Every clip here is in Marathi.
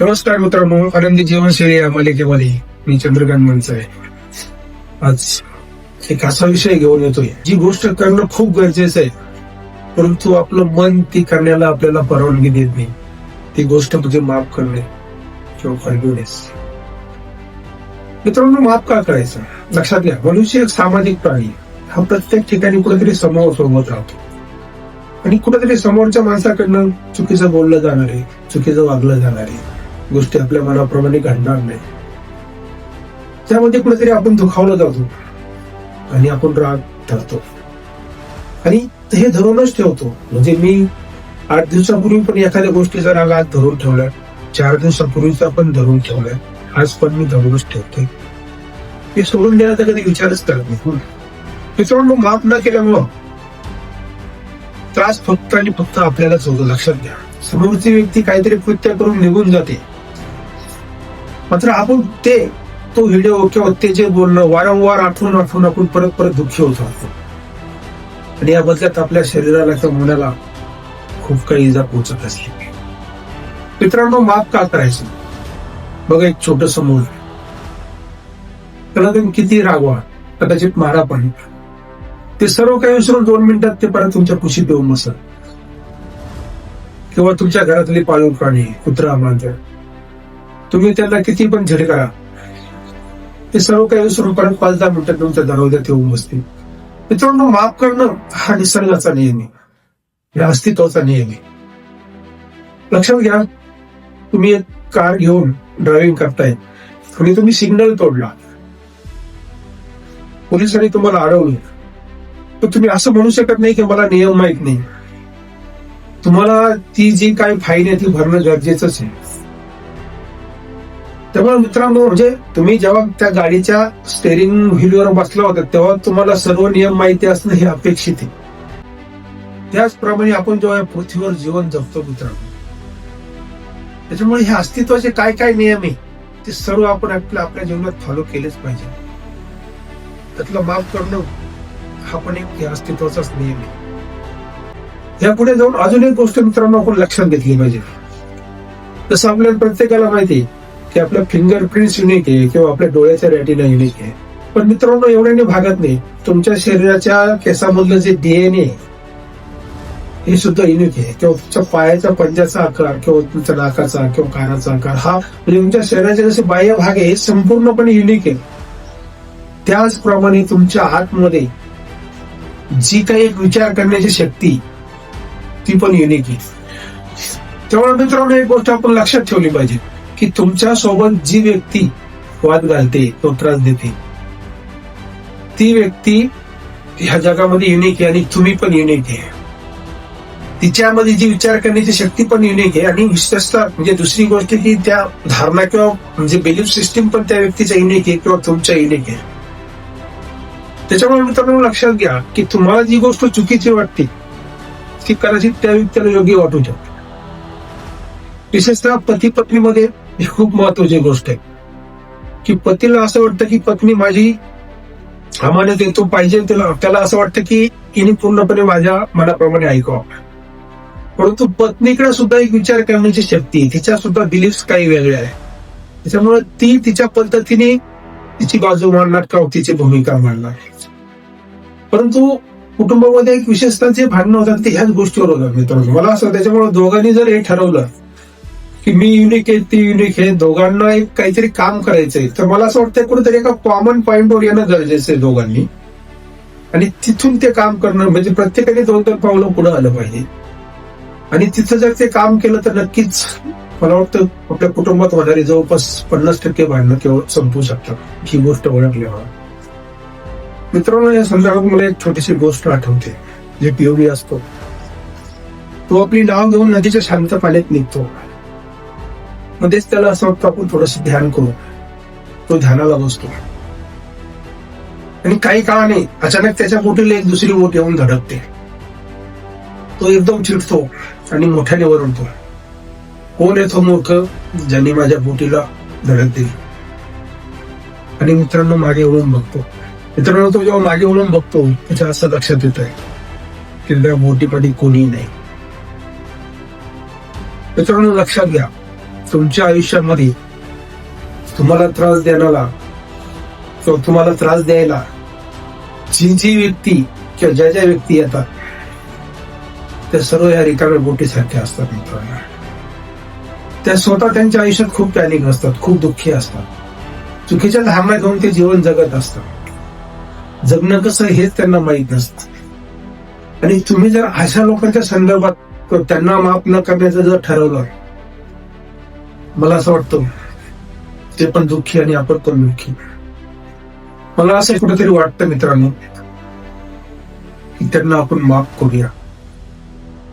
नमस्कार मित्रांनो आनंदी जीवनशैली या मालिकेमध्ये मी चंद्रकांत मनसे आहे आज एक असा विषय घेऊन येतोय जी गोष्ट करणं खूप गरजेचं आहे परंतु आपलं मन ती करण्याला आपल्याला परवानगी देत नाही. ती गोष्ट म्हणजे माफ करणे किंवा फॉरगिवनेस मित्रांनो माफ का करायचं? लक्षात घ्या मनुष्य एक सामाजिक प्राणी. हा प्रत्येक ठिकाणी कुठेतरी समोर सोबत राहतो. आणि कुठेतरी समोरच्या माणसाकडनं चुकीचं बोललं जाणार आहे चुकीचं वागलं जाणार आहे गोष्टी आपल्या मनाप्रमाणे घडणार नाही. त्यामध्ये कुठेतरी आपण दुखावलं जातो. आणि आपण राग धरतो. आणि हे धरूनच ठेवतो. म्हणजे मी आठ दिवसापूर्वी पण एखाद्या गोष्टीचा राग आज धरून ठेवलाय. चार दिवसापूर्वीचा पण धरून ठेवलाय. आज पण मी धरूनच ठेवतोय. हे सोडून देण्याचा कधी विचारच करत नाही. हो. मित्रांनो माफ न केल्यामुळं त्रास फक्त आणि फक्त आपल्यालाच होतो. लक्षात घ्या. समोरची व्यक्ती काहीतरी कृत्य करून निघून जाते. मात्र आपण ते तो व्हिडिओ किंवा ते जे बोलणं वारंवार आठवून आठवून आपण परत परत दुःखी होत राहतो. आणि या बदल्यात आपल्या शरीराला किंवा मनाला खूप काही इजा पोहोचत असते. मित्रांनो माफ का करायचं? बघा एक छोटस मूल. त्याला तुम्ही किती रागवा. कदाचित मारा पण. ते सर्व काही विसरून दोन मिनिटात ते परत तुमच्या कुशीत येऊन बसत किंवा तुमच्या घरातली पाळीव प्राणी कुत्रा मांजर. तुम्ही त्यांना किती पण झेड करा. ते सर्व काही विसरून परत पाच दहा मिनिटात तुमच्या दरवाज्यात येऊन बसते. मित्रांनो माफ करणं हा निसर्गाचा नियम आहे. या अस्तित्वाचा नियम आहे. लक्षात घ्या तुम्ही एक कार घेऊन ड्रायव्हिंग करताय. आणि तुम्ही सिग्नल तोडला. पोलिसांनी तुम्हाला अडवलं. तर तुम्ही असं म्हणू शकत नाही की मला नियम माहीत नाही. तुम्हाला ती जी काही फाईन आहे ती भरणं गरजेचंच आहे. त्यामुळे मित्रांनो म्हणजे तुम्ही जेव्हा त्या गाडीच्या स्टेअरिंग व्हीलवर बसला होता तेव्हा तुम्हाला सर्व नियम माहिती असणं हे अपेक्षित आहे. त्याचप्रमाणे आपण जेव्हा या पृथ्वीवर जीवन जगतो मित्रांनो त्याच्यामुळे हे अस्तित्वाचे काय काय नियम आहे ते सर्व आपण आपल्या आपल्या जीवनात फॉलो केलेच पाहिजे. त्यातलं माफ करणं हा पण एक अस्तित्वाचाच नियम आहे. यापुढे जाऊन अजून एक गोष्ट मित्रांनो आपण लक्षात घेतली पाहिजे. जसं आपल्याला प्रत्येकाला माहिती आहे की आपल्या फिंगरप्रिंट्स युनिक आहे किंवा आपल्या डोळ्याच्या रेटिना युनिक आहे. पण मित्रांनो एवढ्याने भागत नाही. तुमच्या शरीराच्या केसामधलं जे डीएनए हे सुद्धा युनिक आहे. किंवा तुमच्या पायाच्या पंजाचा आकार किंवा तुमच्या नाकाचा किंवा कानाचा आकार हा म्हणजे तुमच्या शरीराचे जसे बाह्य भाग आहे हे संपूर्णपणे युनिक आहे. त्याचप्रमाणे तुमच्या आतमध्ये जी काही एक विचार करण्याची शक्ती ती पण युनिक आहे. त्यामुळे मित्रांनो एक गोष्ट आपण लक्षात ठेवली पाहिजे. की तुमच्यासोबत जी व्यक्ती वाद घालते तो त्रास देते. ती व्यक्ती ह्या जगामध्ये युनिक आहे आणि तुम्ही पण युनिक आहे. तिच्यामध्ये जी विचार करण्याची शक्ती पण युनिक आहे आणि विशेषतः म्हणजे दुसरी गोष्ट की त्या धारणा किंवा म्हणजे बिलीफ सिस्टीम पण त्या व्यक्तीचा युनिक आहे किंवा तुमच्या युनिक आहे. त्याच्यामुळे मित्रांनो लक्षात घ्या की तुम्हाला जी गोष्ट चुकीची वाटते ती कदाचित त्या व्यक्तीला योग्य वाटू शकते. विशेषतः पती पत्नीमध्ये ही खूप महत्वाची गोष्ट आहे. की पतीला असं वाटतं की पत्नी माझी आम्हाला देतो पाहिजे त्याला त्याला असं वाटतं की हिने पूर्णपणे माझ्या मनाप्रमाणे ऐकावं. परंतु पत्नीकडे सुद्धा एक विचार करण्याची शक्ती आहे. तिच्या सुद्धा बिलीफ काही वेगळ्या आहे त्याच्यामुळे ती तिच्या पद्धतीने तिची बाजू मांडणार का तिची भूमिका मांडणार. परंतु कुटुंबामध्ये एक विशेषतः जे भांडणं होतात ते ह्याच गोष्टीवर होतात मित्रांनो. मला असं त्याच्यामुळे दोघांनी जर हे ठरवलं की मी युनिक आहे ती युनिक आहे. दोघांना एक काहीतरी काम करायचंय. तर मला असं वाटतं कुठेतरी एका कॉमन पॉइंटवर येणं गरजेचं आहे दोघांनी. आणि तिथून ते काम करणं म्हणजे प्रत्येकाने दोन दोन पावलं पुढे आलं पाहिजे. आणि तिथं जर ते काम केलं तर नक्कीच मला वाटतं आपल्या कुटुंबात होणारी जवळपास पन्नास टक्के भांडणं केवळ संपू शकतात. ही गोष्ट ओळखली मित्रांनो या संदर्भात मला एक छोटीशी गोष्ट आठवते जे पिओबी असतो. तो आपली नाव घेऊन नदीच्या शांत पाण्यात निघतो. मध्येच त्याला असं वाटतं आपण थोडस ध्यान करू. तो ध्यानाला बसतो. आणि काही काळाने अचानक त्याच्या बोटीला एक दुसरी बोट येऊन धडकते. तो एकदम चिडतो आणि मोठ्याने वरडतो. कोण येतो मूर्ख ज्यांनी माझ्या बोटीला धडक दिली? आणि मित्रांनो मागे वळून बघतो. मित्रांनो तो जेव्हा मागे वळून बघतो त्याच्या असं लक्षात येत आहे की त्या बोटीपाठी कोणी नाही. मित्रांनो लक्षात घ्या. तुमच्या आयुष्यामध्ये तुम्हाला त्रास देणारा किंवा तुम्हाला त्रास द्यायला जी जी व्यक्ती किंवा ज्या ज्या व्यक्ती येतात त्या सर्व या रिकाम्या बोटीसारख्या असतात मित्रांनो. त्या स्वतः त्यांच्या आयुष्यात खूप पॅनिक असतात खूप दुःखी असतात. चुकीच्या धारणा घेऊन ते जीवन जगत असतात. जगणं कसं हेच त्यांना माहीत नसतं. आणि तुम्ही जर अशा लोकांच्या संदर्भात त्यांना माफ न करण्याचं जर ठरवलं मला असं वाटतं ते पण दुःखी आणि आपण पण दुःखी. मला असं कुठेतरी वाटतं मित्रांनो की त्यांना आपण माफ करूया.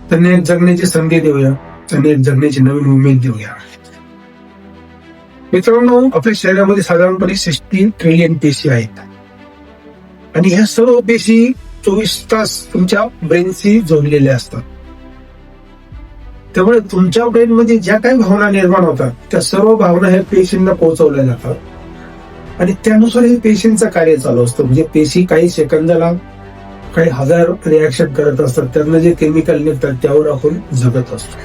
त्यांना एक जगण्याची संधी देऊया त्यांना एक जगण्याची नवीन उमेद देऊया. मित्रांनो आपल्या शरीरामध्ये साधारणपणे सिक्स्टीन ट्रिलियन पेशी आहेत. आणि ह्या सर्व पेशी चोवीस तास तुमच्या ब्रेनशी जोडलेल्या असतात. त्यामुळे तुमच्या ब्रेन मध्ये ज्या काही भावना निर्माण होतात त्या सर्व भावना ह्या पेशींना पोहोचवल्या जातात. आणि त्यानुसार हे पेशींचं कार्य चालू असतं. म्हणजे पेशी काही सेकंदाला काही हजार रिॲक्शन करत असतात. त्यांना जे केमिकल निघतात त्यावर आपण जगत असतो.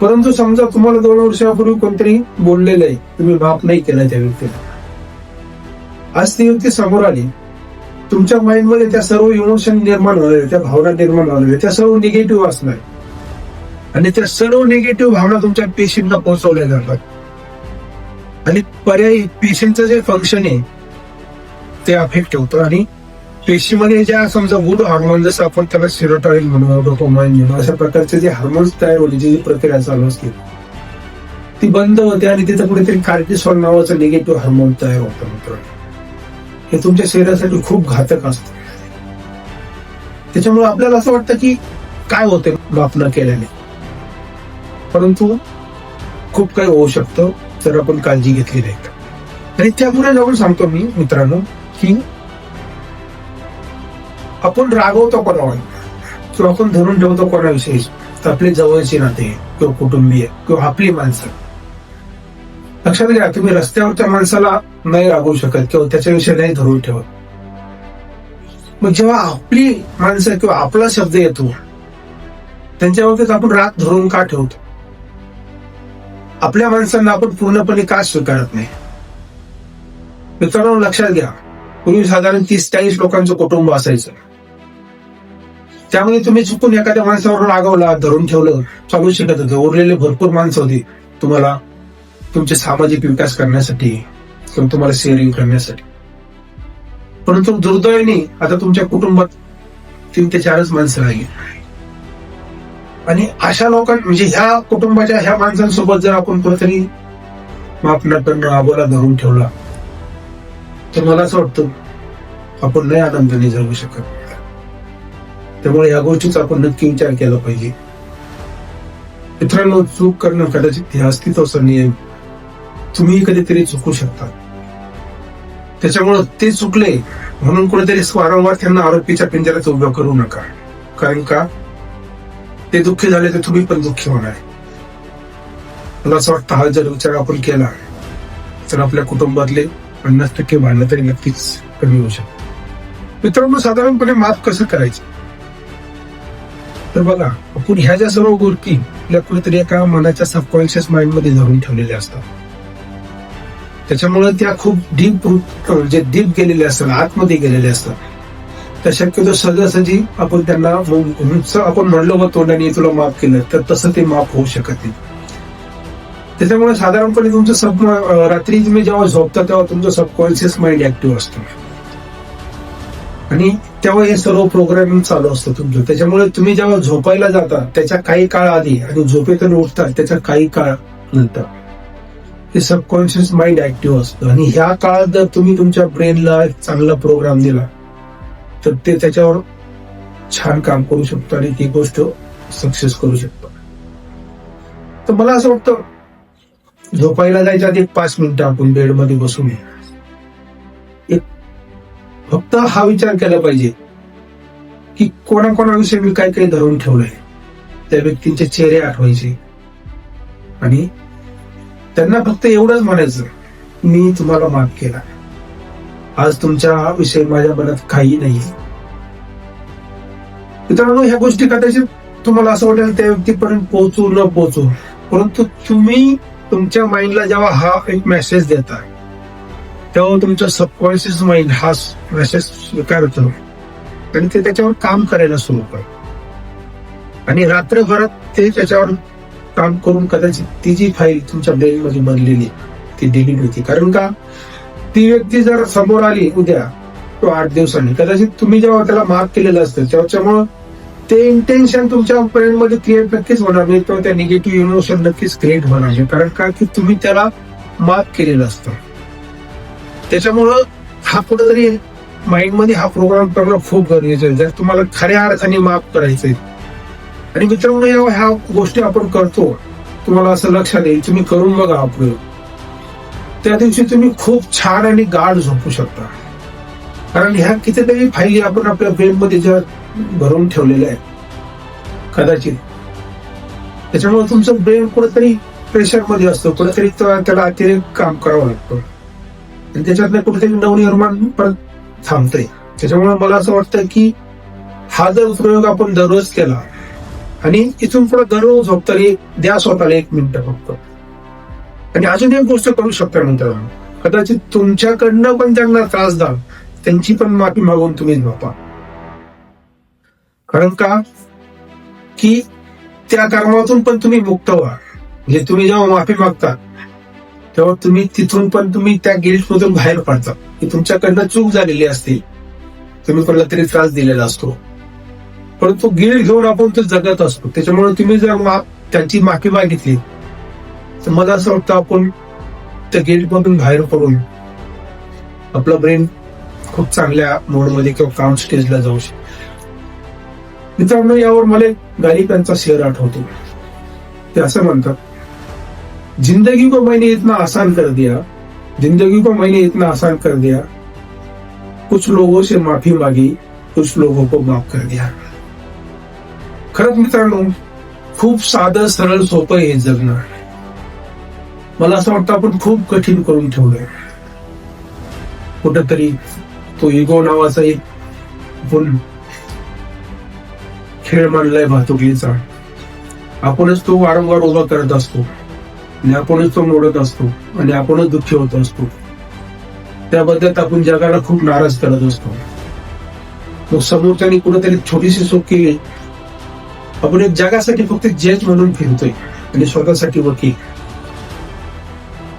परंतु समजा तुम्हाला दोन वर्षापूर्वी कोणतरी बोललेलं आहे तुम्ही माफ नाही केलं त्या व्यक्तीला. आज ती व्यक्ती समोर आली. तुमच्या माइंडमध्ये त्या सर्व इमोशन निर्माण होणारे त्या भावना निर्माण होणारे त्या सर्व निगेटिव्ह असणार. आणि त्या सर्व निगेटिव्ह भावना तुमच्या पेशींना पोहोचवल्या जातात. आणि पर्यायी पेशींचं जे फंक्शन आहे ते अफेक्ट होतं. आणि पेशीमध्ये ज्या समजा वूड हार्मोन जसं आपण त्याला सिरोटॉइन म्हणू डोपोमाइन म्हणू अशा प्रकारचे जे हार्मोन्स तयार होण्याची जी प्रक्रिया चालू असते ती बंद होते आणि तिथं कुठेतरी कार्टिसॉल नावाचं निगेटिव्ह हार्मोन तयार होतं मित्रांनो. हे तुमच्या शरीरासाठी खूप घातक असतं. त्याच्यामुळे आपल्याला असं वाटतं की काय होते माफ न केल्याने? परंतु खूप काही होऊ शकतं जर आपण काळजी घेतली नाही. तर आणि त्यामुळे जाऊन सांगतो मी मित्रांनो की आपण रागवतो कोणावर? किंवा आपण धरून ठेवतो कोणाविषयी? तर आपले जवळचे नाते किंवा कुटुंबीय किंवा आपली माणसं. लक्षात घ्या तुम्ही रस्त्यावरच्या माणसाला नाही रागवू शकत किंवा त्याच्याविषयी नाही धरून ठेवत. मग जेव्हा आपली माणसं किंवा आपला शब्द येतो त्यांच्याबाबतीत आपण राग धरून का ठेवतो? आपल्या माणसांना आपण पूर्णपणे का स्वीकारत नाही? मित्रांनो लक्षात घ्या. पूर्वी साधारण तीस चाळीस लोकांचं कुटुंब असायचं. त्यामुळे तुम्ही चुकून एखाद्या माणसावर रागवला धरून ठेवलं चालू शकत होतं. उरलेले भरपूर माणसं होती. तुम्हाला तुमचे सामाजिक विकास करण्यासाठी किंवा तुम्हाला शेअरिंग करण्यासाठी. परंतु दुर्दैवाने आता तुमच्या कुटुंबात तीन ते चारच माणसं राहिली. आणि अशा लोकां म्हणजे ह्या कुटुंबाच्या ह्या माणसांसोबत जर आपण कुठेतरी माफ न आबोला धरून ठेवला तर मला असं वाटतं आपण लय आनंदाने जगू शकत त्यामुळे या गोष्टीचा आपण नक्की विचार केला पाहिजे. मित्रांनो चूक करणं कदाचित हे अस्तित्वाचा नियम तुम्ही कधीतरी चुकू शकता. त्याच्यामुळं ते चुकले म्हणून कुठेतरी वारंवार त्यांना आरोपीच्या पिंजऱ्यात उभं करू नका. कारण का? ते दुःखी झाले तर तुम्ही पण दुःखी होणार मला असं वाटतं हा जर विचार आपण केला तर आपल्या कुटुंबातले पन्नास टक्के भांडणं तरी नक्कीच कमी होऊ शकतो मित्रांनो साधारणपणे माफ कसं करायचं? तर बघा आपण ह्या ज्या सर्व गोष्टी आपल्या कुठेतरी एका मनाच्या सबकॉन्शियस माइंडमध्ये धरून ठेवलेल्या असतात. त्याच्यामुळे त्या खूप डीप जे डीप गेलेल्या असतात आतमध्ये गेलेल्या असतात. तर शक्यतो सहजासहजी आपण त्यांना आपण म्हणलो बा तोंडाने तुला माफ केलं तर तसं ते माफ होऊ शकत नाही. त्याच्यामुळे साधारणपणे तुमचं सब रात्री तुम्ही जेव्हा झोपता तेव्हा तुमचं सबकॉन्शियस माइंड ऍक्टिव्ह असतो. आणि तेव्हा हे सर्व प्रोग्रामिंग चालू असतं तुमचं. त्याच्यामुळे तुम्ही जेव्हा झोपायला जाता त्याच्या काही काळ आधी आणि झोपेतून उठता त्याच्या काही काळ नंतर हे सबकॉन्शियस माइंड ऍक्टिव्ह असतं. आणि ह्या काळात जर तुम्ही तुमच्या ब्रेनला एक चांगला प्रोग्राम दिला तर ते त्याच्यावर छान काम करू शकतो आणि ती गोष्ट सक्सेस करू शकतो. तर मला असं वाटतं झोपायला जायच्या आधी एक पाच मिनिटं आपण बेडमध्ये बसून एक फक्त हा विचार केला पाहिजे की कोणाकोणाविषयी मी काय काही धरून ठेवलंय त्या व्यक्तींचे चेहरे आठवायचे. आणि त्यांना फक्त एवढंच म्हणायचं मी तुम्हाला माफ केला. आज तुमच्या विषयी माझ्या मनात काही नाही. मित्रांनो ह्या गोष्टी कदाचित तुम्हाला असं वाटेल त्या व्यक्तीपर्यंत पोहोचू न पोहोचू. परंतु तुम्ही तुमच्या माइंडला जेव्हा हा एक मेसेज देता तेव्हा तुमचं सबकॉन्शियस माइंड हा मेसेज स्वीकारतो. आणि ते त्याच्यावर काम करायला सुरू करत. आणि रात्रभरात ते त्याच्यावर काम करून कदाचित ती जी फाईल तुमच्या ब्रेन मध्ये बनलेली ती डिलीट होती. कारण का? ती व्यक्ती जर समोर आली उद्या तो आठ दिवसांनी. कदाचित तुम्ही जेव्हा त्याला माफ केलेलं असतं त्याच्यामुळं ते इंटेन्शन तुमच्या पर्यंत मध्ये क्रिएट नक्कीच होणार नाही किंवा त्या निगेटिव्ह इमोशन नक्कीच क्रिएट होणार नाही. कारण का? की तुम्ही त्याला माफ केलेलं असतं. त्याच्यामुळं हा कुठेतरी माइंडमध्ये हा प्रोग्राम करणं खूप गरजेचं आहे. जर तुम्हाला खऱ्या अर्थाने माफ करायचंय. आणि मित्रांनो जेव्हा ह्या गोष्टी आपण करतो. तुम्हाला असं लक्षात येईल तुम्ही करून बघा हा प्रयोग. त्या दिवशी तुम्ही खूप छान आणि गाढ झोपू शकता. कारण ह्या कितीतरी फायली आपण आपल्या ब्रेनमध्ये ज्या भरून ठेवलेल्या आहेत. कदाचित. त्याच्यामुळे तुमचं ब्रेन कुठेतरी प्रेशरमध्ये असतो. कुठेतरी त्याला अतिरेक काम करावं लागतं. आणि त्याच्यातनं कुठेतरी नवनिर्माण परत थांबतंय. त्याच्यामुळे मला असं वाटतं की हा जर प्रयोग आपण दररोज केला आणि इथून पुढे दररोज झोपताना द्या स्वतःला एक मिनिट फक्त. आणि अजून एक गोष्ट करू शकता नंतर. कदाचित तुमच्याकडनं पण त्यांना त्रास द्या त्यांची पण माफी मागून तुम्ही झोपा कारण का? की त्या कर्मातून पण तुम्ही मुक्त व्हा. म्हणजे तुम्ही जेव्हा माफी मागता तेव्हा तुम्ही तिथून पण तुम्ही त्या गिल्ट मधून बाहेर पडता. की तुमच्याकडनं चूक झालेली असते. तुम्ही कोणाला तरी त्रास दिलेला असतो. परंतु गिल्ट घेऊन आपण तो जगत असतो. त्याच्यामुळे तुम्ही जर माफ त्यांची माफी मागितली तर मला असं वाटतं आपण त्या गेटमधून मधून बाहेर पडून आपला ब्रेन खूप चांगल्या मोडमध्ये किंवा काम स्टेजला जाऊ शकतो. मित्रांनो यावर मला एक गायिकांचा शेअर आठवतो. ते असं म्हणतात जिंदगी को मैंने इतना आसान कर दिया जिंदगी को मैंने इतना आसान कर दिया कुछ लोगों से माफी मांगी कुछ लोगों को माफ कर दिया. खरंच मित्रांनो खूप साधं सरळ सोपं हे जगणं. मला असं वाटतं आपण खूप कठीण करून ठेवलंय. कुठंतरी तो इगो नावाचा एक आपण खेळ मांडलाय वाहतुकीचा आपणच तो वारंवार उभा करत असतो. आणि आपणच तो मोडत असतो. आणि आपणच दुःखी होत असतो. त्याबद्दल आपण जगाला खूप नाराज करत असतो. मग समोरच्यानी कुठेतरी छोटीशी चूक केली. आपण एक जगासाठी फक्त जज म्हणून फिरतोय. आणि स्वतःसाठी वकील.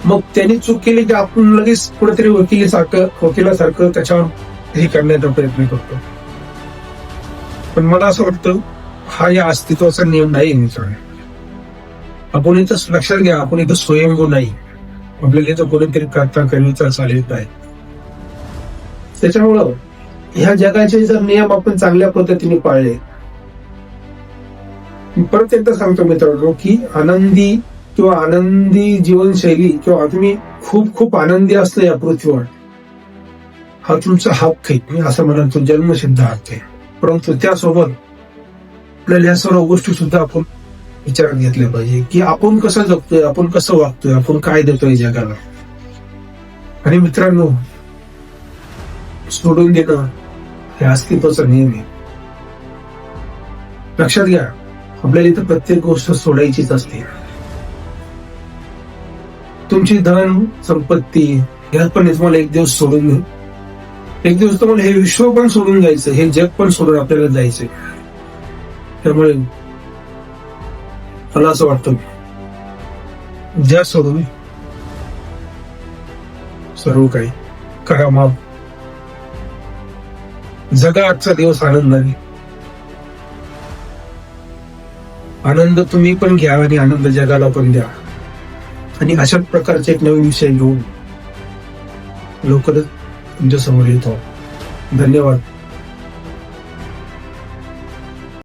मग त्यांनी चूक केली की आपण लगेच कुठेतरी वकिलीसारखं वकिलासारखं त्याच्यावर हे करण्याचा प्रयत्न करतो. पण मला असं वाटतं हा या अस्तित्वाचा नियम नाही आपण इथं लक्षात घ्या आपण इथं स्वयंभू नाही. आपल्याला इथं कोणीतरी करता करीचा चालत आहे त्याच्यामुळं ह्या जगाचे जर नियम आपण चांगल्या पद्धतीने पाळले. परत एकदा सांगतो मित्रांनो की आनंदी किंवा आनंदी जीवनशैली किंवा तुम्ही खूप खूप आनंदी असलं या पृथ्वीवर हा तुमचा हक्क आहे मी असं म्हणत तो जन्मसिद्ध हक्क आहे. परंतु त्यासोबत आपल्याला या सर्व गोष्टी सुद्धा आपण विचारात घेतल्या पाहिजे की आपण कसं जगतोय आपण कसं वागतोय आपण काय देतोय जगाला. आणि मित्रांनो सोडून देणं हे अस्तित्वाचा नियम आहे. लक्षात घ्या आपल्याला इथं प्रत्येक गोष्ट सोडायचीच असते. तुमची धन संपत्ती ह्यात पण तुम्हाला एक दिवस सोडून एक दिवस तुम्हाला हे विश्व पण सोडून जायचं हे जग पण सोडून आपल्याला जायचं. त्यामुळे मला असं वाटतं जग सोडून सर्व काही करा माफ. जगा आजचा दिवस आनंदाने आनंद तुम्ही पण घ्या आणि आनंद जगाला पण द्या. आणि अशा प्रकारचे एक नवीन विषय घेऊन लवकरच तुमच्यासमोर येतो. धन्यवाद.